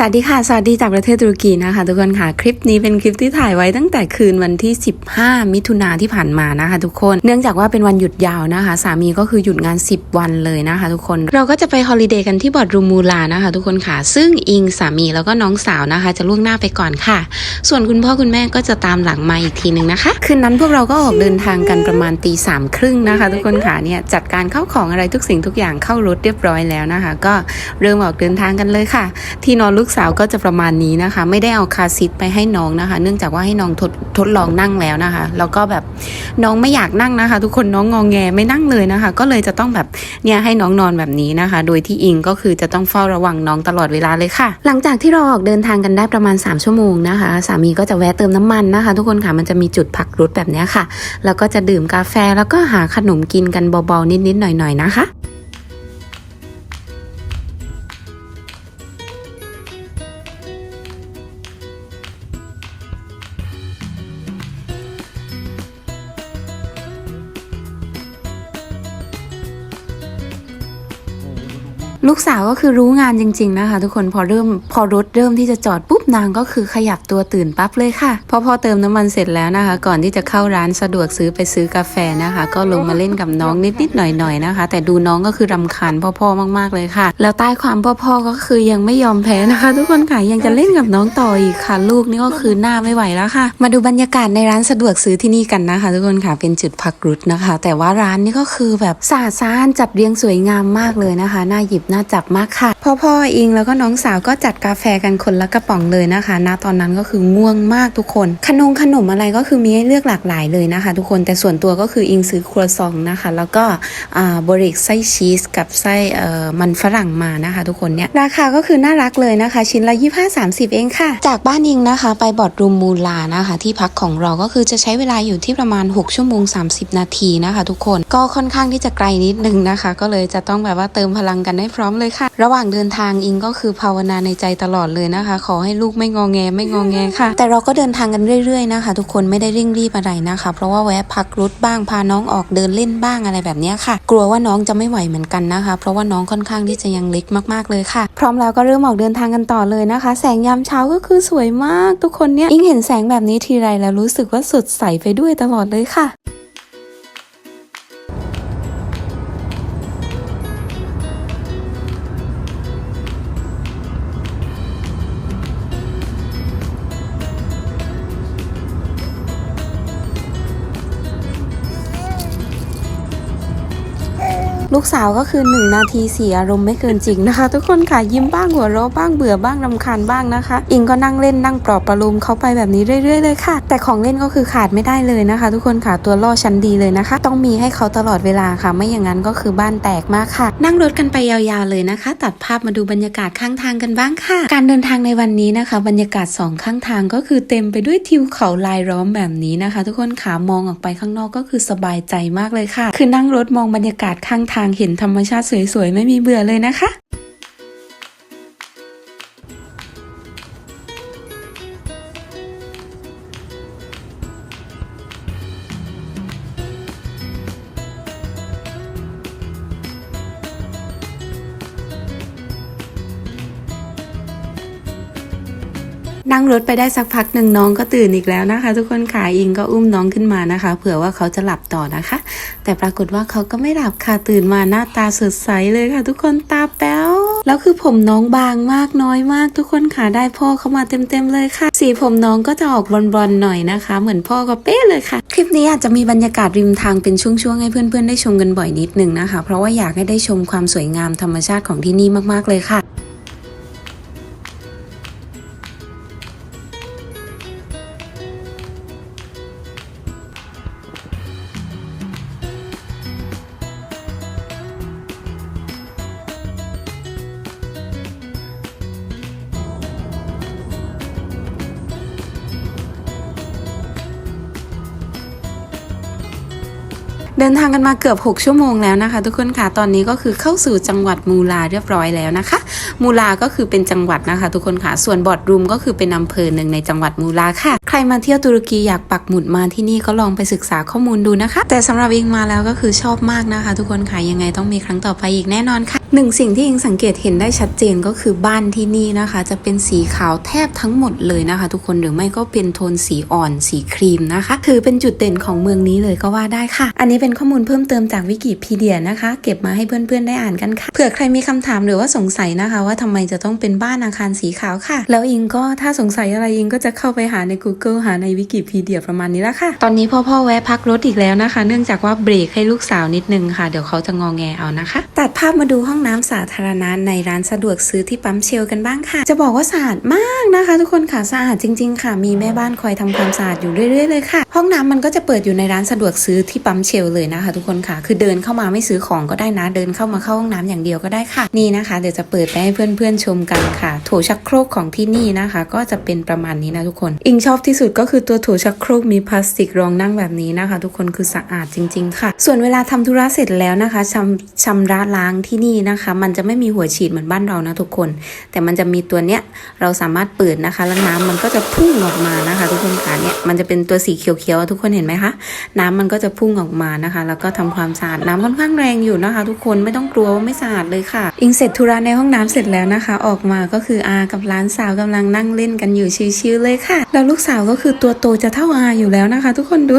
สวัสดีค่ะ สวัสดีจากประเทศตุรกีนะคะ ทุกคนค่ะ คลิปนี้เป็นคลิปที่ถ่ายไว้ตั้งแต่คืนวันที่ 15 มิถุนาที่ผ่านมานะคะ ทุกคน เนื่องจากว่าเป็นวันหยุดยาวนะคะ สามีก็คือหยุดงาน 10 วันเลยนะคะ ทุกคน เราก็จะไปฮอลิเดย์กันที่บอร์ดรูมูลานะคะ ทุกคนค่ะ ซึ่งอิงสามีแล้วก็น้องสาวนะคะ จะล่วงหน้าไปก่อนค่ะ ส่วนคุณพ่อคุณแม่ก็จะตามหลังมาอีกทีหนึ่งนะคะ คืนนั้นพวกเราก็ออกเดินทางกันประมาณตีสามครึ่งนะคะ ทุกคนค่ะ เนี่ยจัดการเข้าของอะไรทุกสิ่งทุกอย่างเข้ารถเรียบร้อยแล้วนะคะ ก็เริ่มออกเดินทางกันเลยค่ะ ที่นอนลูกสาวก็จะประมาณนี้นะคะ ไม่ได้เอาคาซีทไปให้น้องนะคะ เนื่องจากว่าให้น้องทดทดลองนั่งแล้วนะคะ แล้วก็แบบน้องไม่อยากนั่งนะคะ ทุกคนน้องงองแงไม่นั่งเลยนะคะ ก็เลยจะต้องแบบเนี่ยให้น้องนอนแบบนี้นะคะ โดยที่อิงก็คือจะต้องเฝ้าระวังน้องตลอดเวลาเลยค่ะ หลังจากที่เราออกเดินทางกันได้ประมาณ 3 ชั่วโมงนะคะ สามีก็จะแวะเติมน้ำมันนะคะ ทุกคนค่ะมันจะมีจุดพักรถแบบนี้ค่ะ แล้วก็จะดื่มกาแฟแล้วก็หาขนมกินกันเบาๆนิดๆหน่อยๆนะคะ ลูกสาวก็คือรู้งานจริง ๆนะคะ ทุกคนพอเริ่มพอรถเริ่มที่จะจอดปุ๊บนางก็คือขยับตัวตื่นปั๊บเลยค่ะ พอพอเติมน้ำมันเสร็จแล้วนะคะ ก่อนที่จะเข้าร้านสะดวกซื้อไปซื้อกาแฟนะคะ ก็ลงมาเล่นกับน้องนิดๆหน่อยๆนะคะ แต่ดูน้องก็คือรำคาญพ่อๆมากๆเลยค่ะ แล้วใต้ความพ่อๆก็คือยังไม่ยอมแพ้นะคะ ทุกคนค่ะยังจะเล่นกับน้องต่ออีกค่ะ ลูกนี่ก็คือหน้าไม่ไหวแล้วค่ะ มาดูบรรยากาศในร้านสะดวกซื้อที่นี่กันนะคะ ทุกคนค่ะเป็นจุดพักรุดนะคะ แต่ว่าร้านนี่ก็คือแบบสะอาดสะอ้านจัดเรียงสวยงามมากเลยนะคะน่าหยิบน่าจับมากค่ะ พ่อพ่ออิงแล้วก็น้องสาวก็จัดกาแฟกันคนละกระป๋องเลยนะคะณตอนนั้นก็คือง่วงมากทุกคน ขนมขนมอะไรก็คือมีให้เลือกหลากหลายเลยนะคะ ทุกคนแต่ส่วนตัวก็คืออิงซื้อครัวซองนะคะ แล้วก็อ่าบริกไส้ชีสกับไส้เอ่อมันฝรั่งมานะคะ ทุกคนเนี่ยราคาก็คือน่ารักเลยนะคะ ชิ้นละ25 30เองค่ะ จากบ้านอิงนะคะ ไปบอร์ดรูมมูลานะคะ ที่พักของเราก็คือจะใช้เวลาอยู่ที่ประมาณ 6 ชั่วโมง 30 นาทีนะคะ ทุกคนก็ค่อนข้างที่จะไกลนิดนึงนะคะ ก็เลยจะต้องแบบว่าเติมพลังกันให้พร้อมเลยค่ะ ระหว่างเดินทางอิงก็คือภาวนาในใจตลอดเลยนะคะ ขอให้ลูกไม่งอแงไม่งอแงค่ะ แต่เราก็เดินทางกันเรื่อยๆนะคะ ทุกคนไม่ได้เร่งรีบอะไรนะคะ เพราะว่าแวะพักรถบ้างพาน้องออกเดินเล่นบ้างอะไรแบบนี้ค่ะ กลัวว่าน้องจะไม่ไหวเหมือนกันนะคะ เพราะว่าน้องค่อนข้างที่จะยังเล็กมากๆเลยค่ะ พร้อมแล้วก็เริ่มออกเดินทางกันต่อเลยนะคะ แสงยามเช้าก็คือสวยมาก ทุกคนเนี่ยอิงเห็นแสงแบบนี้ทีไรแล้วรู้สึกว่าสดใสไปด้วยตลอดเลยค่ะ ลูกสาวก็คือ 1 นาทีเสียอารมณ์ไม่เกินจริงนะคะ ทุกคนค่ะยิ้มบ้างหัวเราะบ้างเบื่อบ้างรำคาญบ้างนะคะ อิงก็นั่งเล่นนั่งปลอบประโลมเขาไปแบบนี้เรื่อยๆเลยค่ะ แต่ของเล่นก็คือขาดไม่ได้เลยนะคะ ทุกคนค่ะตัวล่อชั้นดีเลยนะคะ ต้องมีให้เขาตลอดเวลาค่ะ ไม่อย่างนั้นก็คือบ้านแตกมากค่ะ นั่งรถกันไปยาวๆเลยนะคะ ตัดภาพมาดูบรรยากาศข้างทางกันบ้างค่ะ การเดินทางในวันนี้นะคะ บรรยากาศสองข้างทางก็คือเต็มไปด้วยทิวเขาลายล้อมแบบนี้นะคะ ทุกคนขามองออกไปข้างนอกก็คือสบายใจมากเลยค่ะ คือนั่งรถมองบรรยากาศข้างทางเห็นธรรมชาติสวยๆ ไม่มีเบื่อเลยนะคะนั่งรถไปได้สักพักหนึ่งน้องก็ตื่นอีกแล้วนะคะ ทุกคนขาอิงก็อุ้มน้องขึ้นมานะคะ เผื่อว่าเขาจะหลับต่อนะคะ แต่ปรากฏว่าเขาก็ไม่หลับค่ะตื่นมาหน้าตาสดใสเลยค่ะ ทุกคนตาแป๊วแล้วคือผมน้องบางมากน้อยมากทุกคนขาได้พ่อเข้ามาเต็มๆเลยค่ะ สีผมน้องก็จะออกบอลๆหน่อยนะคะ เหมือนพ่อก็เป๊ะเลยค่ะ คลิปนี้อาจจะมีบรรยากาศริมทางเป็นช่วงๆให้เพื่อนๆได้ชมกันบ่อยนิดนึงนะคะ เพราะว่าอยากให้ได้ชมความสวยงามธรรมชาติของที่นี่มากๆเลยค่ะ เดินทางกันมาเกือบ 6 ชั่วโมงแล้วนะคะ ทุกคนค่ะตอนนี้ก็คือเข้าสู่จังหวัดมูลาเรียบร้อยแล้วนะคะ มูลาก็คือเป็นจังหวัดนะคะ ทุกคนค่ะส่วนบอดรูมก็คือเป็นอำเภอหนึ่งในจังหวัดมูลาค่ะ ใครมาเที่ยวตุรกีอยากปักหมุดมาที่นี่ก็ลองไปศึกษาข้อมูลดูนะคะ แต่สำหรับอิงมาแล้วก็คือชอบมากนะคะ ทุกคนค่ะยังไงต้องมีครั้งต่อไปอีกแน่นอนค่ะหนึ่งสิ่งที่อิงสังเกตเห็นได้ชัดเจนก็คือบ้านที่นี่นะคะ จะเป็นสีขาวแทบทั้งหมดเลยนะคะ ทุกคนหรือไม่ก็เป็นโทนสีอ่อนสีครีมนะคะถือเป็นจุดเด่นของเมืองนี้เลยก็ว่าได้ค่ะ อันนี้เป็นข้อมูลเพิ่มเติมจากวิกิพีเดียนะคะ เก็บมาให้เพื่อนๆได้อ่านกันค่ะเผื่อใครมีคำถามหรือว่าสงสัยนะคะ ว่าทำไมจะต้องเป็นบ้านอาคารสีขาวค่ะ แล้วอิงก็ถ้าสงสัยอะไรอิงก็จะเข้าไปหาใน Google หาในวิกิพีเดียประมาณนี้ละค่ะ ตอนนี้พ่อพ่อแวะพักรถอีกแล้วนะคะ เนื่องจากว่าเบรกให้ลูกสาวนิดนึงค่ะ เดี๋ยวเขาจะงอแงเอานะคะ ตัดภาพมาดูห้องน้ำสาธารณะในร้านสะดวกซื้อที่ปั๊มเชลกันบ้างค่ะ จะบอกว่าสะอาดมากนะคะ ทุกคนค่ะสะอาดจริง ๆ ค่ะ มีแม่บ้านคอยทำความสะอาดอยู่เรื่อยๆเลยค่ะ ห้องน้ำมันก็จะเปิดอยู่ในร้านสะดวกซื้อที่ปั๊มเชลเลยนะคะทุกคนค่ะ คือเดินเข้ามาไม่ซื้อของก็ได้นะ เดินเข้ามาเข้าห้องน้ำอย่างเดียวก็ได้ค่ะ นี่นะคะ เดี๋ยวจะเปิดไปให้เพื่อนๆชมกันค่ะ โถชักโครกของที่นี่นะคะ ก็จะเป็นประมาณนี้นะทุกคน อิงชอบที่สุดก็คือตัวโถชักโครกมีพลาสติกรองนั่งแบบนี้นะคะ ทุกคนคือสะอาดจริง ๆ ค่ะ ส่วนเวลาทำธุระเสร็จแล้วนะคะชำชำระล้างที่นี่นะคะ มันจะไม่มีหัวฉีดเหมือนบ้านเรานะทุกคน แต่มันจะมีตัวเนี้ยเราสามารถเปิดนะคะแล้วน้ำมันก็จะพุ่งออกมานะคะ ทุกคนค่ะเนี่ยมันจะเป็นตัวสีเขียวียวทุกคนเห็นไหมคะ น้ำมันก็จะพุ่งออกมานะคะ แล้วก็ทำความสะอาดน้ำค่อนข้างแรงอยู่นะคะ ทุกคนไม่ต้องกลัวว่าไม่สะอาดเลยค่ะ อิงเสร็จธุระในห้องน้ำเสร็จแล้วนะคะ ออกมาก็คืออากับหล้านสาวกำลังนั่งเล่นกันอยู่ชิวๆเลยค่ะ แล้วลูกสาวก็คือตัวโตจะเท่าอาอยู่แล้วนะคะ ทุกคนดู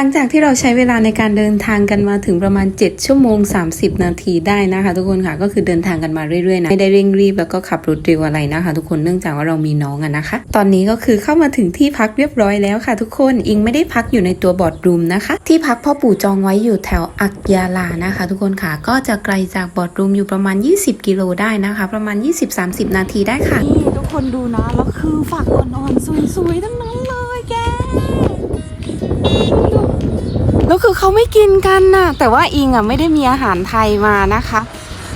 หลังจากที่เราใช้เวลาในการเดินทางกันมาถึงประมาณ 7 ชั่วโมง 30 นาทีได้นะคะ ทุกคนค่ะก็คือเดินทางกันมาเรื่อยๆนะไม่ได้เร่งรีบแล้วก็ขับรถเร็วอะไรนะคะ ทุกคนเนื่องจากว่าเรามีน้องอะนะคะ ตอนนี้ก็คือเข้ามาถึงที่พักเรียบร้อยแล้วค่ะ ทุกคนอิงไม่ได้พักอยู่ในตัวบอร์ดรูมนะคะ ที่พักพ่อปู่จองไว้อยู่แถวอักยาลานะคะ ทุกคนค่ะก็จะไกลจากบอร์ดรูมอยู่ประมาณ 20 กิโลได้นะคะ ประมาณ 20-30 นาทีได้ค่ะนี่ทุกคนดูนะแล้วคือฝักอ่อนๆสวยๆทั้งนั้นเลยแก แล้วคือเขาไม่กินกันน่ะ แต่ว่าอิงอะไม่ได้มีอาหารไทยมานะคะ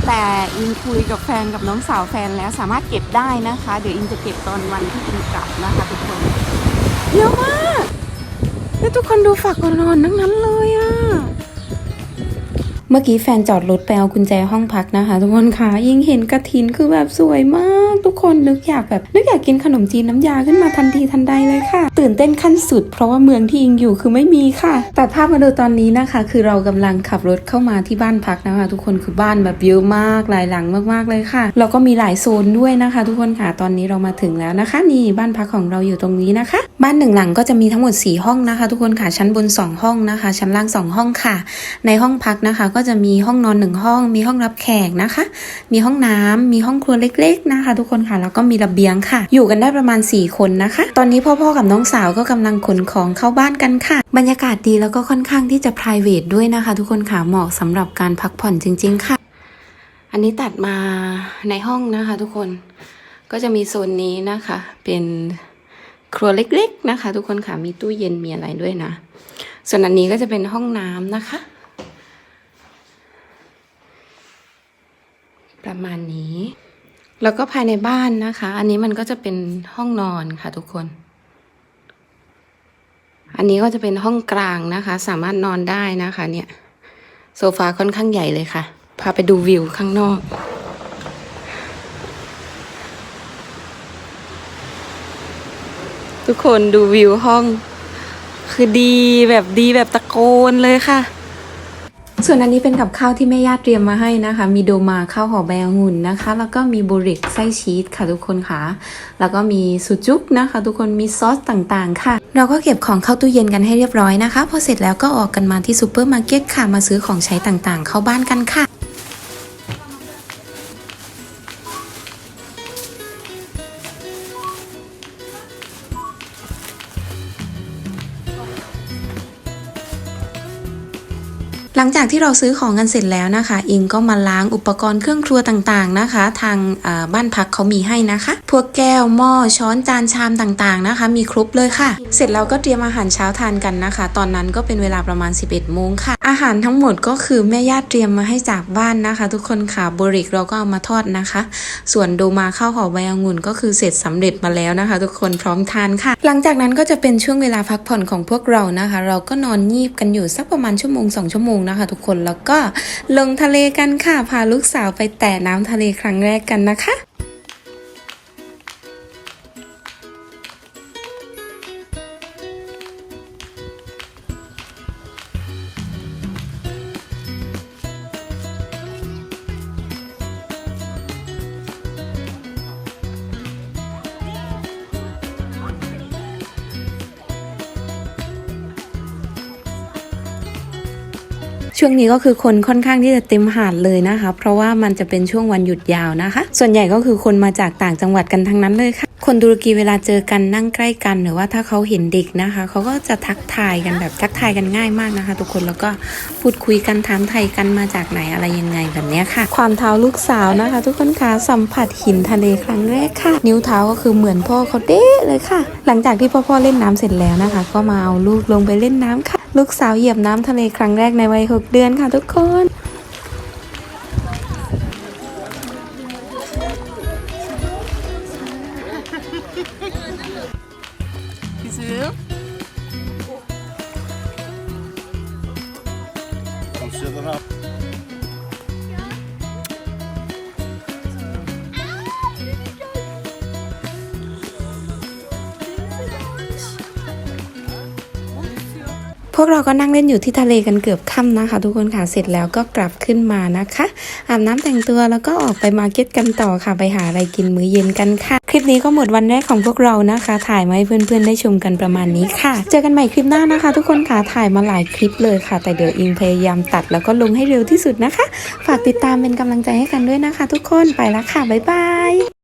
แต่อิงคุยกับแฟนกับน้องสาวแฟนแล้วสามารถเก็บได้นะคะ เดี๋ยวอิงจะเก็บตอนวันที่อิงกลับนะคะทุกคนเยอะมากแล้วทุกคนดูฝักอ่อนๆทั้งนั้นเลยอะ เมื่อกี้แฟนจอดรถไปเอากุญแจห้องพักนะคะ ทุกคนค่ะยิ่งเห็นกระถินคือแบบสวยมาก ทุกคนนึกอยากแบบนึกอยากกินขนมจีนน้ำยาขึ้นมาทันทีทันใดเลยค่ะ ตื่นเต้นขั้นสุด เพราะว่าเมืองที่อิงอยู่คือไม่มีค่ะ แต่ภาพมาดูตอนนี้นะคะ คือเรากำลังขับรถเข้ามาที่บ้านพักนะคะ ทุกคนคือบ้านแบบเยอะมากหลายหลังมากๆเลยค่ะแล้วก็มีหลายโซนด้วยนะคะ ทุกคนค่ะตอนนี้เรามาถึงแล้วนะคะ นี่บ้านพักของเราอยู่ตรงนี้นะคะ บ้านหนึ่งหลังก็จะมีทั้งหมด 4 ห้องนะคะ ทุกคนค่ะชั้นบน 2 ห้องนะคะ ชั้นล่าง 2 ห้องค่ะ ในห้องพักนะคะก็จะมีห้องนอนหนึ่งห้อง มีห้องรับแขกนะคะ มีห้องน้ำมีห้องครัวเล็ก ๆนะคะ ทุกคนค่ะ แล้วก็มีระเบียงค่ะ อยู่กันได้ประมาณ 4 คนนะคะ ตอนนี้พ่อๆกับน้องสาวก็กำลังขนของเข้าบ้านกันค่ะ บรรยากาศดีแล้วก็ค่อนข้างที่จะ p r i v a t ด้วยนะคะ ทุกคนค่ะ เหมาะสำหรับการพักผ่อนจริง ๆ ค่ะ อันนี้ตัดมาในห้องนะคะ ทุกคน ก็จะมีโซนนี้นะคะ เป็นครัวเล็ก ๆ นะคะ ทุกคนค่ะ มีตู้เย็นมีอะไรด้วยนะ ส่วนอันนี้ก็จะเป็นห้องน้ำนะคะ มาณนี้ แล้วก็ภายในบ้านนะคะ อันนี้มันก็จะเป็นห้องนอนค่ะทุกคน อันนี้ก็จะเป็นห้องกลางนะคะ สามารถนอนได้นะคะเนี่ย โซฟาค่อนข้างใหญ่เลยค่ะ พาไปดูวิวข้างนอกทุกคนดูวิวห้อง คือดีแบบดีแบบตะโกนเลยค่ะ ส่วนอันนี้เป็นกับข้าวที่แม่ย่าเตรียมมาให้นะคะ มีโดมาข้าวห่อใบองุ่นนะคะ แล้วก็มีบุริกไส้ชีสค่ะทุกคนค่ะ แล้วก็มีสุจุกนะคะ ทุกคนมีซอสต่างๆ ค่ะ เราก็เก็บของเข้าตู้เย็นกันให้เรียบร้อยนะคะ พอเสร็จแล้วก็ออกกันมาที่ซูเปอร์มาร์เก็ตค่ะ มาซื้อของใช้ต่างๆ เข้าบ้านกันค่ะ ลังจากที่เราซื้อของกันเสร็จแล้วนะคะ อิงก็มาล้างอุปกรณ์เครื่องครัวต่างๆนะคะ ทางบ้านพักเขามีให้นะคะ พวกแก้วหม้อช้อนจานชามต่างๆนะคะ มีครบเลยค่ะ เสร็จแล้วก็เตรียมอาหารเช้าทานกันนะคะ ตอนนั้นก็เป็นเวลาประมาณ 11โมงค่ะ อาหารทั้งหมดก็คือแม่ย่าเตรียมมาให้จากบ้านนะคะ ทุกคนค่ะบริกเราก็เอามาทอดนะคะ ส่วนโดมาข้าวหอมใบองุ่นก็คือเสร็จสำเร็จมาแล้วนะคะ ทุกคนพร้อมทานค่ะ หลังจากนั้นก็จะเป็นช่วงเวลาพักผ่อนของพวกเรานะคะ เราก็นอนงีบกันอยู่สักประมาณชั่วโมงสองชั่วโมงนะคะทุกคนแล้วก็ลงทะเลกันค่ะพาลูกสาวไปแตะน้ำทะเลครั้งแรกกันนะคะ ช่วงนี้ก็คือคนค่อนข้างที่จะเต็มหาดเลยนะคะ เพราะว่ามันจะเป็นช่วงวันหยุดยาวนะคะ ส่วนใหญ่ก็คือคนมาจากต่างจังหวัดกันทั้งนั้นเลยค่ะ คนตุรกีเวลาเจอกันนั่งใกล้กันหรือว่าถ้าเขาเห็นเด็กนะคะเขาก็จะทักทายกันแบบทักทายกันง่ายมากนะคะ ทุกคนแล้วก็พูดคุยกันถามไทยกันมาจากไหนอะไรยังไงแบบนี้ค่ะ ความเท้าลูกสาวนะคะ ทุกคนคะสัมผัสหินทะเลครั้งแรกค่ะ นิ้วเท้าก็คือเหมือนพ่อเขาเด้เลยค่ะ หลังจากที่พ่อพ่อๆเล่นน้ำเสร็จแล้วนะคะ ก็มาเอาลูกลงไปเล่นน้ำค่ะ ลูกสาวเหยียบน้ำทะเลครั้งแรกในวัยหกเดือนค่ะทุกคนพี่ซื้อ Kom söderna. พ วกเราก็นั่งเล่นอยู่ที่ทะเลกันเกือบค่ำนะคะ ทุกคนค่ะเสร็จแล้วก็กลับขึ้นมานะคะอาบน้ำแต่งตัวแล้วก็ออกไปมาร์เก็ตกันต่อค่ะไปหาอะไรกินมื้อเย็นกันค่ะ คลิปนี้ก็หมดวันแรกของพวกเรานะคะ ถ่ายมาให้เพื่อนๆได้ชมกันประมาณนี้ค่ะ เจอกันใหม่คลิปหน้านะคะ ทุกคนค่ะถ่ายมาหลายคลิปเลยค่ะ แต่เดี๋ยวอิงพยายามตัดแล้วก็ลงให้เร็วที่สุดนะคะ ฝากติดตามเป็นกำลังใจให้กันด้วยนะคะ ทุกคนไปแล้วค่ะบ๊ายบาย